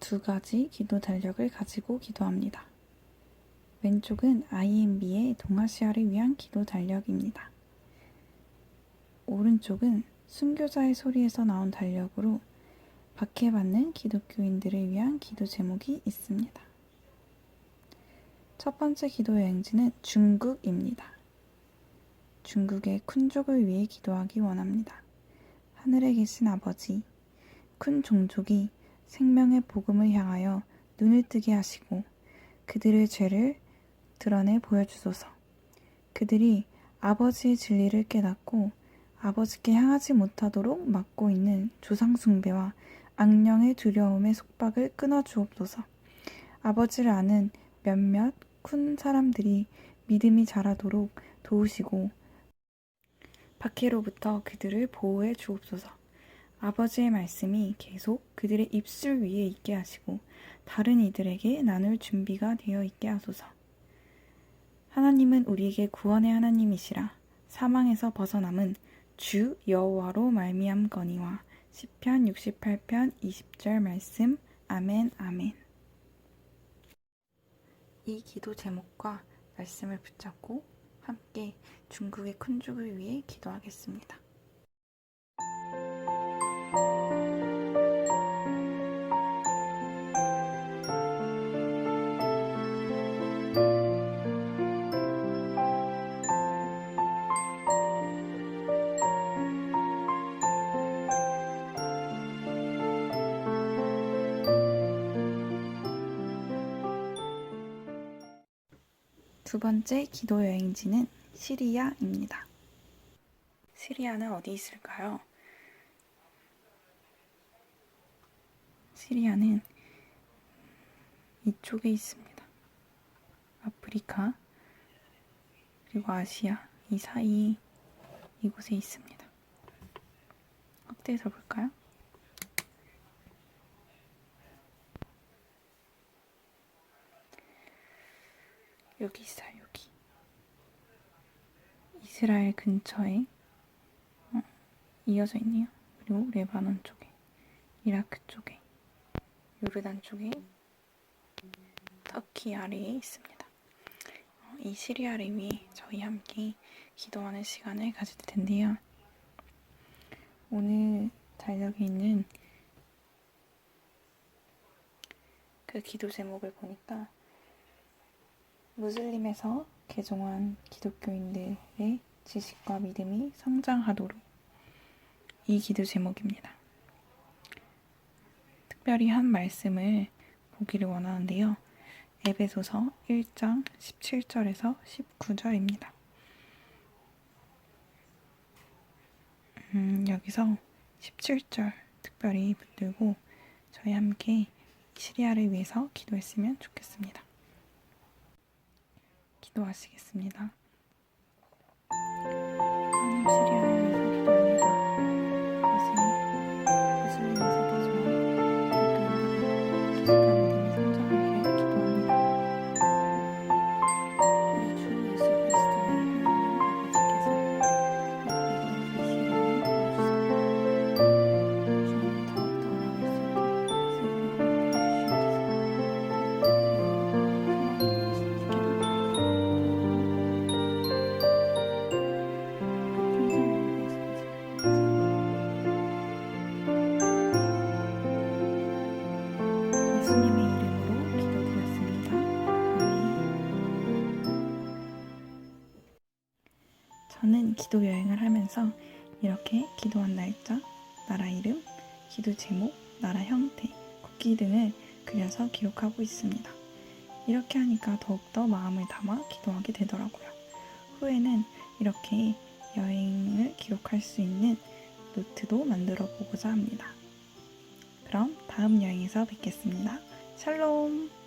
두 가지 기도 달력을 가지고 기도합니다. 왼쪽은 IMB의 동아시아를 위한 기도 달력입니다. 오른쪽은 순교자의 소리에서 나온 달력으로 박해받는 기독교인들을 위한 기도 제목이 있습니다. 첫 번째 기도 여행지는 중국입니다. 중국의 쿤족을 위해 기도하기 원합니다. 하늘에 계신 아버지, 큰 종족이 생명의 복음을 향하여 눈을 뜨게 하시고 그들의 죄를 드러내 보여주소서. 그들이 아버지의 진리를 깨닫고 아버지께 향하지 못하도록 막고 있는 조상숭배와 악령의 두려움의 속박을 끊어 주옵소서. 아버지를 아는 몇몇 큰 사람들이 믿음이 자라도록 도우시고 박해로부터 그들을 보호해 주옵소서. 아버지의 말씀이 계속 그들의 입술 위에 있게 하시고 다른 이들에게 나눌 준비가 되어 있게 하소서. 하나님은 우리에게 구원의 하나님이시라 사망에서 벗어남은 주 여호와로 말미암거니와 시편 68편 20절 말씀 아멘 아멘 이 기도 제목과 말씀을 붙잡고 함께 중국의 큰 죽을 위해 기도하겠습니다. 두 번째 기도 여행지는 시리아입니다. 시리아는 어디 있을까요? 시리아는 이쪽에 있습니다. 아프리카 그리고 아시아 이 사이 이곳에 있습니다. 확대해서 볼까요? 여기 있어요, 여기. 이스라엘 근처에 어, 이어져 있네요. 그리고 레바논 쪽에, 이라크 쪽에, 요르단 쪽에, 터키 아래에 있습니다. 어, 이 시리아를 위해 저희 함께 기도하는 시간을 가질 텐데요. 오늘 달력에 있는 그 기도 제목을 보니까 무슬림에서 개종한 기독교인들의 지식과 믿음이 성장하도록 이 기도 제목입니다. 특별히 한 말씀을 보기를 원하는데요. 에베소서 1장 17절에서 19절입니다. 음, 여기서 17절 특별히 붙들고 저희 함께 시리아를 위해서 기도했으면 좋겠습니다. 기도하시겠습니다. 하나님 시리아 저는 기도 여행을 하면서 이렇게 기도한 날짜, 나라 이름, 기도 제목, 나라 형태, 국기 등을 그려서 기록하고 있습니다. 이렇게 하니까 더욱더 마음을 담아 기도하게 되더라고요. 후에는 이렇게 여행을 기록할 수 있는 노트도 만들어 보고자 합니다. 그럼 다음 여행에서 뵙겠습니다. 샬롬!